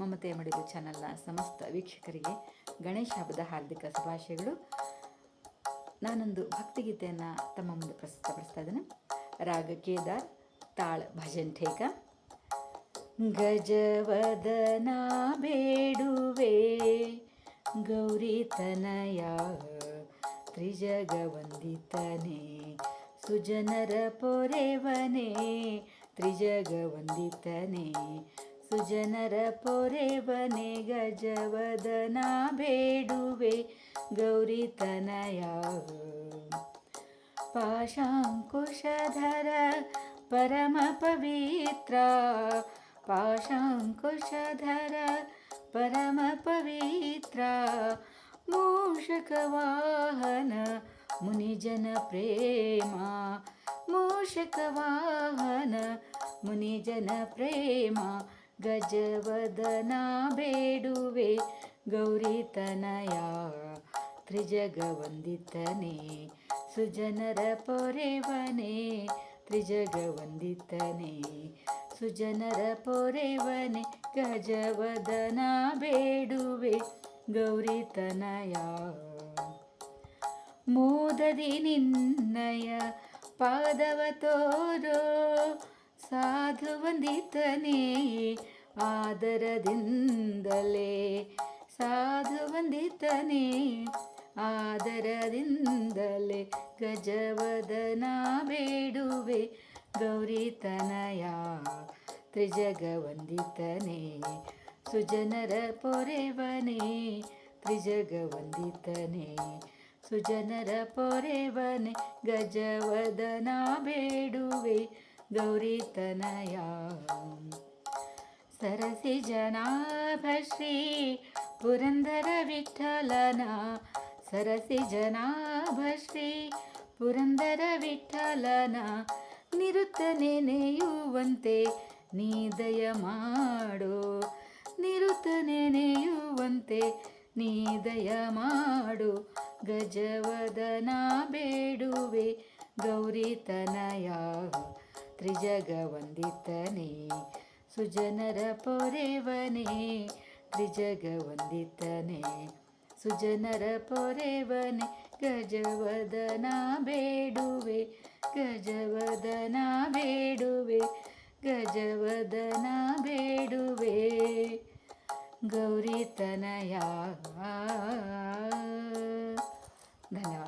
ಮಮತೆ ಮಡಿದು ಚಾನಲ್ನ ಸಮಸ್ತ ವೀಕ್ಷಕರಿಗೆ ಗಣೇಶ ಹಬ್ಬದ ಹಾರ್ದಿಕ ಶುಭಾಶಯಗಳು. ನಾನೊಂದು ಭಕ್ತಿಗೀತೆಯನ್ನು ತಮ್ಮ ಮುಂದೆ ಪ್ರಸ್ತುತಪಡಿಸ್ತಾ ಇದ್ದೇನೆ. ರಾಗ, ಕೇದಾರ್, ತಾಳ, ಭಜನ್, ಠೇಕ. ಗಜವದನ ಬೇಡುವೆ ಗೌರಿತನಯ ತ್ರಿಜಗವಂದಿತನೇ ತ್ರಿಜಗ ವಂದಿತನೇ ಸುಜನರ ಪೊರೆವನೇ ತ್ರಿಜಗ ವಂದಿತನೇ ಸುಜನರ ಪೊರೆವನೆ ಗಜವದನ ಬೇಡುವೆ ಗೌರಿ ತನಯ ಪಾಶಾಂಕುಶಧರ ಪರಮ ಪವಿತ್ರ ಪಾಶಾಂಕುಶಧರ ಪರಮ ಪವಿತ್ರ ಮೂಷಕವಾಹನ ಮುನಿಜನ ಪ್ರೇಮ ಮೂಷಕವಾಹನ ಮುನಿಜನ ಪ್ರೇಮ ಗಜವದನ ಬೇಡುವೆ, ಗೌರಿ ತನಯ ಸುಜನರ ಪೊರೆವನೇ ತ್ರಿಜಗ ವಂದಿತನೇ ಸುಜನರ ಪೊರೆವನೆ, ಗಜವದನ ಬೇಡುವೆ, ಗೌರಿ ತನಯ. ಮೋದದಿ ನಿನ್ನಯ ಪಾದವ ತೋರೋ ಸಾಧು ವಂದಿತನೇ ಆದರದಿಂದಲೇ. ಸಾಧುವಂದಿತನೇ ಆದರದಿಂದಲೇ. ಗಜವದನ ಬೇಡುವೆ ಗೌರಿತನಯ ತ್ರಿಜಗವಂದಿತನೇ ತ್ರಿಜಗ ವಂದಿತನೇ. ಸುಜನರ ಪೊರೆವನೇ ತ್ರಿಜಗವಂದಿತನೇ ಸುಜನರ ಪೊರೆವನೆ ಗಜವದನ ಬೇಡುವೆ ಗೌರಿ ತನಯ ಸರಸಿ ಜನಾಭ ಶ್ರೀ ಪುರಂದರ ವಿಠಲನ. ಸರಸಿ ಜನಾಭ ಶ್ರೀ ಪುರಂದರ ವಿಠಲನ. ನಿರುತ್ತ ನೆನೆಯುವಂತೆ ನೀ ದಯ ಮಾಡು. ನಿರುತ್ತ ನೆನೆಯುವಂತೆ ನೀ ದಯ ಮಾಡು. ಗಜವದನ ಬೇಡುವೆ ಗೌರಿ ತನಯ ತ್ರಿಜಗ ಸುಜನರ ಪೊರೆವನೇ ತ್ರಿಜಗ ಸುಜನರ ಪೊರೆವನೆ ಗಜವದನ ಬೇಡುವೆ ಗಜವದನ ಬೇಡುವೆ ಗಜವದನ ಬೇಡುವೆ. ಗೌರಿತನಯ ಧನ್ಯವಾದ.